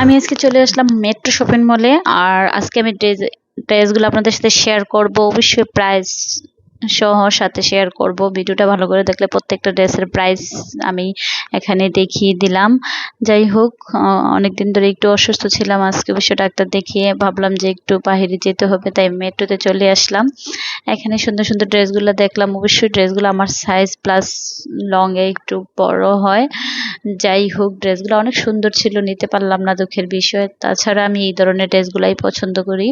আমি আজকে চলে আসলাম মেট্রো শপিং মলে আর আজকে আমি ড্রেস ড্রেসগুলো আপনাদের সাথে শেয়ার করব। অবশ্যই প্রাইস সহ সাথে শেয়ার করব। ভিডিওটা ভালো করে দেখলে প্রত্যেকটা ড্রেসের প্রাইস আমি এখানে দেখিয়ে দিলাম। যাই হোক অনেক দিন ধরে একটু অসুস্থ ছিলাম, আজকে অবশ্য ডাক্তার দেখিয়ে ভাবলাম যে একটু বাহিরে যেতে হবে, তাই মেট্রোতে চলে আসলাম। এখানে সুন্দর সুন্দর ড্রেসগুলো দেখলাম। অবশ্যই ড্রেসগুলো আমার সাইজ প্লাস লংয়ে একটু বড় হয়। যাই হোক ড্রেসগুলো অনেক সুন্দর ছিল, নিতে পারলাম না দুঃখের বিষয়। তাছাড়া আমি এই ধরনের ড্রেসগুলাই পছন্দ করি।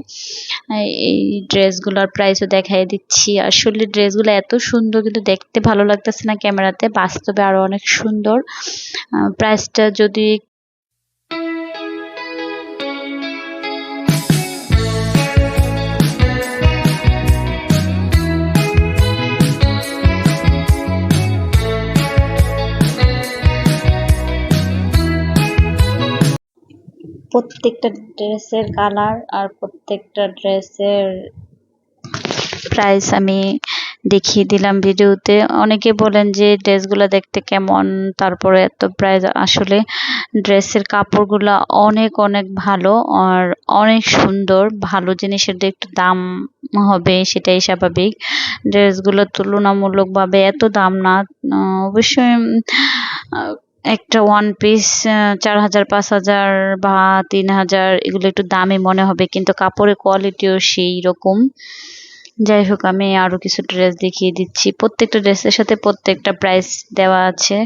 এই ড্রেসগুলোর প্রাইসও দেখাই দিচ্ছি। আসলে ড্রেসগুলো এত সুন্দর কিন্তু দেখতে ভালো লাগতেছে না ক্যামেরাতে, বাস্তবে আরও অনেক সুন্দর। প্রাইসটা যদি প্রত্যেকটা ড্রেসের কালার আর প্রত্যেকটা ড্রেসের প্রাইস আমি দেখিয়ে দিলাম ভিডিওতে। অনেকে বলেন যে ড্রেসগুলো দেখতে কেমন, তারপরে এত প্রাইস আসলে ড্রেসের কাপড়গুলো অনেক অনেক ভালো আর অনেক সুন্দর। ভালো জিনিসের একটু দাম হবে সেটাই স্বাভাবিক। ড্রেসগুলো তুলনামূলকভাবে এত দাম না। অবশ্যই একটা ওয়ান পিস চার হাজার, পাঁচ হাজার বা তিন হাজার এগুলো একটু দামি মনে হবে, কিন্তু কাপড়ের কোয়ালিটিও সেই রকম। যাই হোক, আমি আরও কিছু ড্রেস দেখিয়ে দিচ্ছি। প্রত্যেকটা ড্রেসের সাথে প্রত্যেকটা প্রাইস দেওয়া আছে।